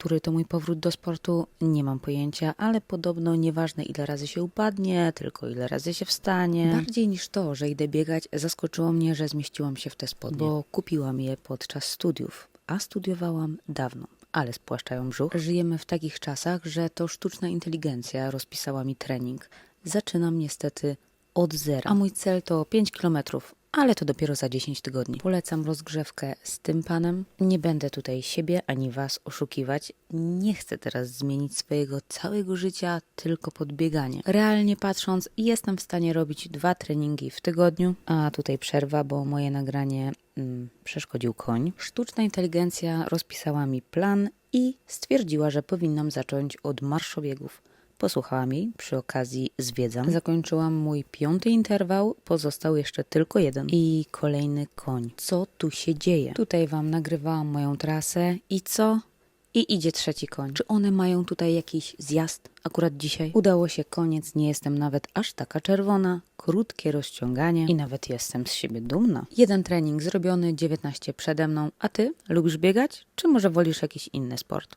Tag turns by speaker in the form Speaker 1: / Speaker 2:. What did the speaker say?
Speaker 1: który to mój powrót do sportu, nie mam pojęcia, ale podobno nieważne ile razy się upadnie, tylko ile razy się wstanie. Bardziej niż to, że idę biegać, zaskoczyło mnie, że zmieściłam się w te spodnie, bo kupiłam je podczas studiów, a studiowałam dawno. Ale spłaszczają brzuch. Żyjemy w takich czasach, że to sztuczna inteligencja rozpisała mi trening. Zaczynam niestety od zera, a mój cel to 5 kilometrów, ale to dopiero za 10 tygodni. Polecam rozgrzewkę z tym panem. Nie będę tutaj siebie ani was oszukiwać. Nie chcę teraz zmienić swojego całego życia tylko pod bieganie. Realnie patrząc, jestem w stanie robić dwa treningi w tygodniu, a tutaj przerwa, bo moje nagranie mm, przeszkodził koń. Sztuczna inteligencja rozpisała mi plan i stwierdziła, że powinnam zacząć od marszobiegów. Posłuchałam jej, przy okazji zwiedzam. Zakończyłam mój piąty interwał, pozostał jeszcze tylko jeden. I kolejny koń. Co tu się dzieje? Tutaj wam nagrywałam moją trasę i co? I idzie trzeci koń. Czy one mają tutaj jakiś zjazd akurat dzisiaj? Udało się koniec, nie jestem nawet aż taka czerwona. Krótkie rozciąganie i nawet jestem z siebie dumna. Jeden trening zrobiony, 19 przede mną. A ty lubisz biegać? Czy może wolisz jakiś inny sport?